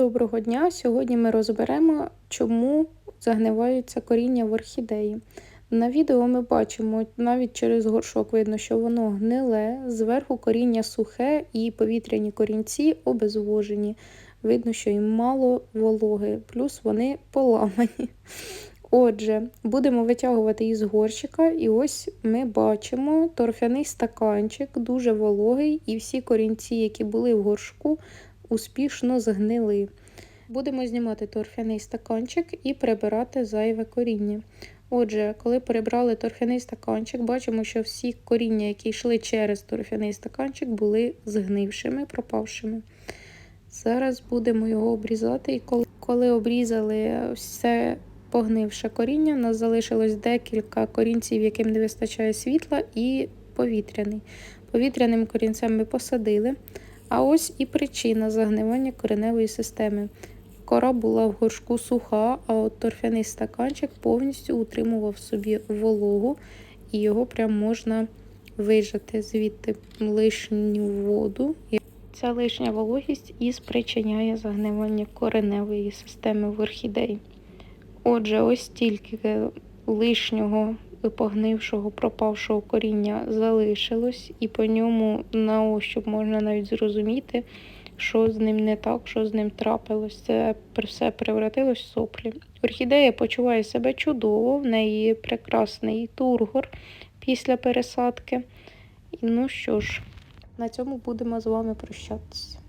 Доброго дня! Сьогодні ми розберемо, чому загниваються коріння в орхідеї. На відео ми бачимо, навіть через горшок видно, що воно гниле, зверху коріння сухе і повітряні корінці обезвожені. Видно, що їм мало вологи, плюс вони поламані. Отже, будемо витягувати із горщика, і ось ми бачимо торфяний стаканчик, дуже вологий, і всі корінці, які були в горшку, успішно згнили. Будемо знімати торфяний стаканчик і прибирати зайве коріння. Отже, коли перебрали торфяний стаканчик, бачимо, що всі коріння, які йшли через торфяний стаканчик, були згнившими, пропавшими. Зараз будемо його обрізати, і коли, коли обрізали все погнивше коріння, у нас залишилось декілька корінців, яким не вистачає світла, і повітряний. Повітряним корінцем ми посадили. А ось і причина загнивання кореневої системи. Кора була в горшку суха, а от торфяний стаканчик повністю утримував в собі вологу, і його прям можна вижати звідти лишню воду. Ця лишня вологість і спричиняє загнивання кореневої системи в орхідеї. Отже, ось тільки лишнього погнившого, пропавшого коріння залишилось, і по ньому на ощуп можна навіть зрозуміти, що з ним не так, що з ним трапилось. Це все превратилось в соплі. Орхідея почуває себе чудово, в неї прекрасний тургор після пересадки. Ну що ж, на цьому будемо з вами прощатися.